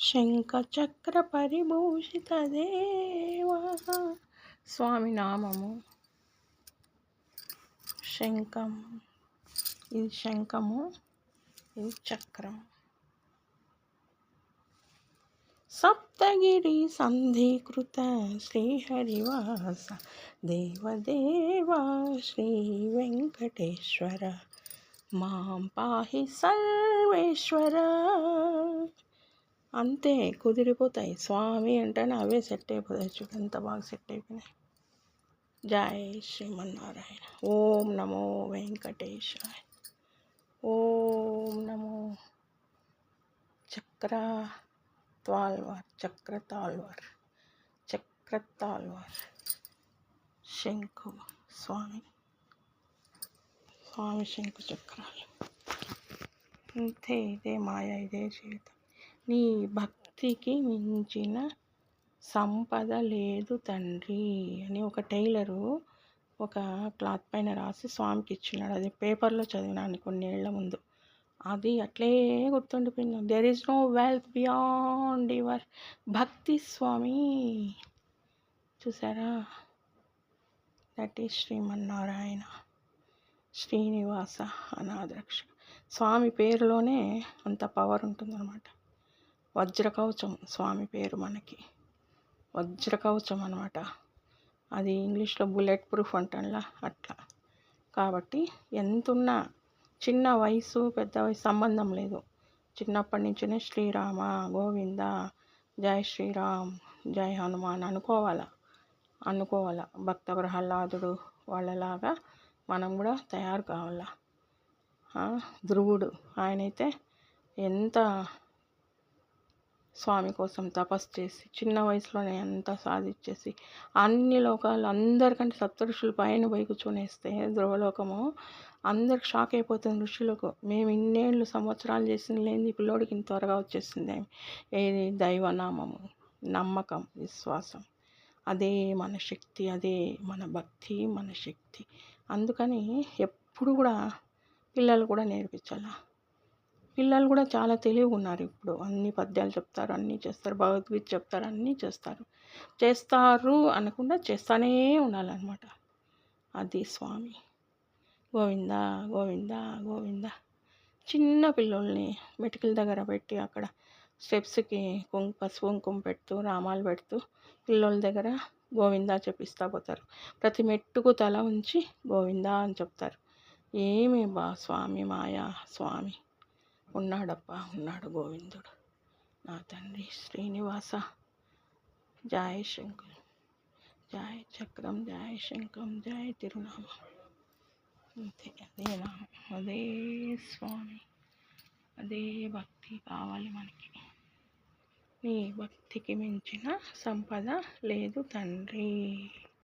శంఖచక్ర పరిభూషిత దేవా స్వామి నామము శంఖం. ఇది శంఖము ఇది చక్రం. సప్తగిరి సంధికృత శ్రీహరివాస దేవదేవా శ్రీ వెంకటేశ్వర. మాం పాహి సర్వేశ్వర. అంతే కుదిరిపోతాయి. స్వామి అంటేనే అవే సెట్ అయిపోతాయి. చూడు ఎంత బాగా సెట్ అయిపోయినాయి. జై శ్రీమన్నారాయణ. ఓం నమో వెంకటేశాయ. ఓం నమో చక్ర తాల్వార్ చక్ర తాల్వార్ చక్ర తాల్వార్. శంకు స్వామి. స్వామి శంకు చక్రాలు. అంతే ఇదే మాయ ఇదే జీవితం. నీ భక్తికి మించిన సంపద లేదు తండ్రి అని ఒక టైలరు ఒక క్లాత్ పైన రాసి స్వామికి ఇచ్చినాడు. అది పేపర్లో చదివినాను కొన్నేళ్ళ ముందు. అది అట్లే గుర్తుండిపోయింది. There is no wealth beyond your bhakti స్వామి. చూసారా? That is Srimannarayana. శ్రీనివాస అనాథరక్ష. స్వామి పేరులోనే అంత పవర్ ఉంటుందన్నమాట. వజ్రకవచం స్వామి పేరు మనకి. వజ్రకవచం అనమాట అది ఇంగ్లీష్లో బుల్లెట్ ప్రూఫ్ అంటా అట్లా. కాబట్టి ఎంతున్నా చిన్న వయసు పెద్ద వయసు సంబంధం లేదు. చిన్నప్పటి నుంచినే శ్రీరామ గోవింద జై శ్రీరామ్ జై హనుమాన్ అనుకోవాలా. అనుకోవాలా. భక్త ప్రహ్లాదుడు వాళ్ళలాగా మనం కూడా తయారు కావాలా. ధ్రువుడు. ఆయనైతే ఎంత స్వామి కోసం తపస్సు చేసి చిన్న వయసులోనే అంతా సాధించేసి అన్ని లోకాలు అందరికంటే సప్తఋషులు పైన పోయి కూర్చొనేస్తే ధ్రువలోకము అందరికి షాక్ అయిపోతుంది ఋషులకు. మేము ఇన్నేళ్ళు సంవత్సరాలు చేసిన లేని పిల్లోడికి ఇంత త్వరగా వచ్చేసింది ఏది? దైవనామము నమ్మకం విశ్వాసం. అదే మన శక్తి అదే మన భక్తి మన శక్తి. అందుకని ఎప్పుడు కూడా పిల్లలు కూడా నేర్పించాలా? పిల్లలు కూడా చాలా తెలివిగా ఉన్నారు ఇప్పుడు. అన్ని పద్యాలు చెప్తారు అన్నీ చేస్తారు భగవద్గీత చెప్తారు అన్నీ చేస్తారు. చేస్తారు అనకుండా చేస్తానే ఉండాలన్నమాట. అది స్వామి. గోవింద గోవింద గోవింద. చిన్న పిల్లల్ని మెటికల దగ్గర పెట్టి అక్కడ స్టెప్స్కి కుంకు పసుపు కుంకుమ పెడుతూ రామాలు పెడుతూ పిల్లల దగ్గర గోవింద చెప్పిస్తా పోతారు. ప్రతి మెట్టుకు తల ఉంచి గోవింద అని చెప్తారు. ఏమి బా స్వామి మాయా స్వామి. ఉన్నాడప్ప ఉన్నాడు గోవిందుడు. నా తండ్రి శ్రీనివాస. జాయ శంకర్. జాయ చక్రం జాయ శంకం జాయ తిరునామం. అంతే అదే నామం అదే స్వామి. అదే భక్తి కావాలి మనకి. నీ భక్తికి మించిన సంపద లేదు తండ్రి.